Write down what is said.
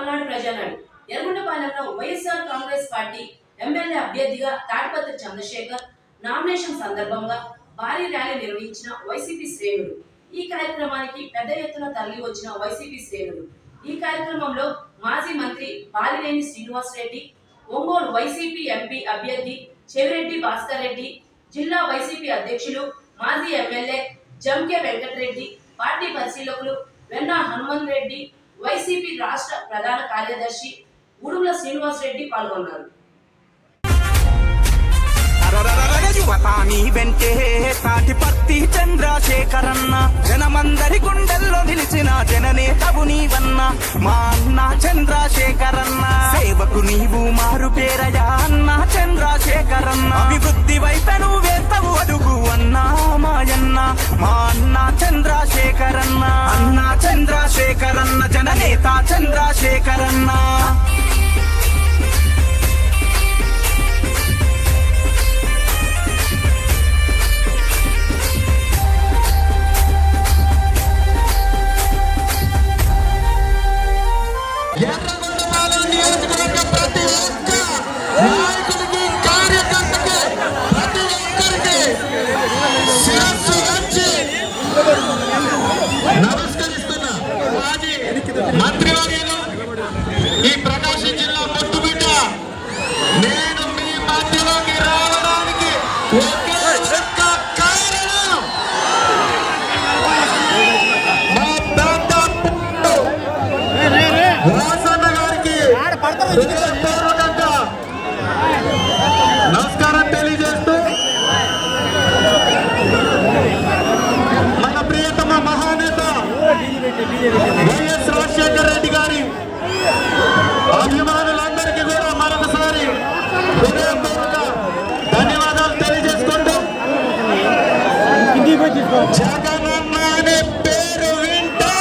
పల్నాడు ప్రజానాడు ఎర్రగొండపాలెంలో YSR Congress party MLA అభ్యర్థిగా Tatiparthi Chandrasekhar nomination సందర్భంగా భారీ ర్యాలీ నిర్వహించిన వైసీపీ శ్రేణులు. ఈ కార్యక్రమానికి పెద్ద ఎత్తున తరలి వచ్చిన వైసీపీ శ్రేణులు. ఈ కార్యక్రమంలో మాజీ మంత్రి బాలినేని శ్రీనివాస్ రెడ్డి ఒంగోలు వైసీపీ ఎంపీ అభ్యర్థి చెవిరెడ్డి భాస్కర్ రెడ్డి జిల్లా వైసీపీ అధ్యక్షులు మాజీ ఎమ్మెల్యే జంకే వెంకటరెడ్డి పార్టీ పరిశీలకులు వెన్నా హనుమంత్ రెడ్డి వైసీపీ రాష్ట్ర ప్రధాన కార్యదర్శి ఉడుగుల శ్రీనివాస్ రెడ్డి పాల్గొన్నారు. అరరరరర యువతాని వెంటే తాటిపత్తి చంద్రశేఖరన్న జనమందరి గుండెల్లో నిలిచిన జననేతవు నీవన్న మా అన్న చంద్రశేఖరన్న సేవకు నీవు మారు పేరయ మంత్రివర్యులు ఈ ప్రకాశం జిల్లా ముట్టుబిడ్డ నేను మీ మధ్యలోకి రావడానికి ఒకే ఒక్క కారణం మా పెద్ద వాసన్న గారికి హృదయపూర్వకంగా నమస్కారం తెలియజేస్తూ మన ప్రియతమ మహానేత వైఎస్ రాజశేఖర రెడ్డి గారి అభిమానులందరికీ కూడా మరొకసారి హృదయపూర్వక ధన్యవాదాలు తెలియజేసుకుంటూ జగనన్న అనే పేరు వింటే